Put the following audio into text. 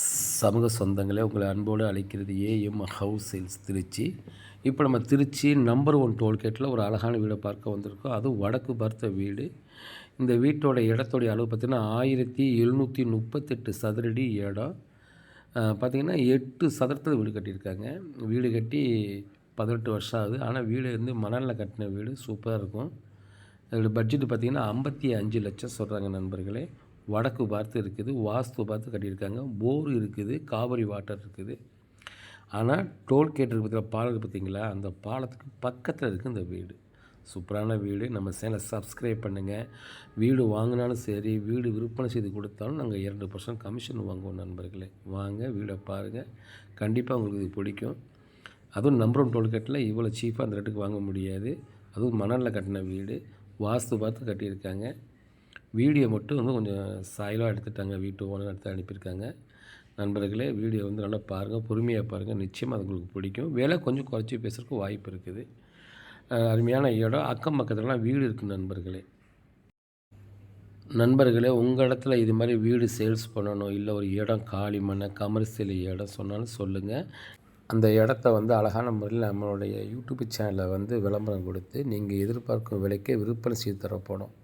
சமூக சொந்தங்களே உங்களை அன்போடு அழைக்கிறது ஏஎம் ஹவுஸ் சேல்ஸ் திருச்சி. இப்போ நம்ம திருச்சி நம்பர் ஒன் டோல்கேட்டில் ஒரு அழகான வீடை பார்க்க வந்திருக்கோம். அதுவும் வடக்கு பார்த்த வீடு. இந்த வீட்டோட இடத்தோடைய அளவு பார்த்திங்கன்னா ஆயிரத்தி எழுநூற்றி முப்பத்தெட்டு சதுரடி இடம். பார்த்திங்கன்னா எட்டு சதுரத்தில் வீடு கட்டியிருக்காங்க. வீடு கட்டி பதினெட்டு வருஷம் ஆகுது. ஆனால் வீடு வந்து மணலில் கட்டின வீடு. சூப்பராக இருக்கும். அதோடய பட்ஜெட் பார்த்திங்கன்னா ஐம்பத்தி அஞ்சு லட்சம் சொல்கிறாங்க நண்பர்களே. வடக்கு பார்த்து இருக்குது வாஸ்து பார்த்து கட்டியிருக்காங்க போர் இருக்குது காவிரி வாட்டர் இருக்குது. ஆனால் டோல்கேட் இருக்கிற பாலம் பார்த்தீங்களா? அந்த பாலத்துக்கு பக்கத்தில் இருக்குது இந்த வீடு. சூப்பரான வீடு. நம்ம சேனலை சப்ஸ்கிரைப் பண்ணுங்கள் வீடு வாங்கினாலும் சரி வீடு விற்பனை செய்து கொடுத்தாலும் நாங்கள் இரண்டு பர்சன்ட் கமிஷன் வாங்குவோம் நண்பர்களே. வாங்க வீடை பாருங்கள் கண்டிப்பாக உங்களுக்கு இது பிடிக்கும். அதுவும் நம்பர் ஒன் டோல்கேட்டில் இவ்வளோ சீப்பாக அந்த ரேட்டுக்கு வாங்க முடியாது. அதுவும் மணலில் கட்டின வீடு. வாஸ்து பார்த்து கட்டியிருக்காங்க. வீடியோ மட்டும் வந்து கொஞ்சம் சாயலாக எடுத்துட்டாங்க. வீட்டு ஓனர் எடுத்து அனுப்பியிருக்காங்க. நண்பர்களே வீடியோ வந்து நல்லா பாருங்கள் பொறுமையாக பாருங்கள் நிச்சயமாக அது உங்களுக்கு பிடிக்கும். விலை கொஞ்சம் குறைச்சி பேசுகிறதுக்கு வாய்ப்பு இருக்குது. அருமையான இடம். அக்கம் பக்கத்துலலாம் வீடு இருக்குது நண்பர்களே. நண்பர்களே உங்கள் இடத்துல இது மாதிரி வீடு சேல்ஸ் பண்ணணும். இல்லை ஒரு இடம் காலி மனை கமர்ஷியல் இடம் சொன்னாலும் சொல்லுங்கள் அந்த இடத்த வந்து அழகான முறையில் நம்மளுடைய யூடியூப் சேனலில் வந்து விளம்பரம் கொடுத்து நீங்கள் எதிர்பார்க்கும் விலைக்கே விற்பனை செய்து தரப்போனோம்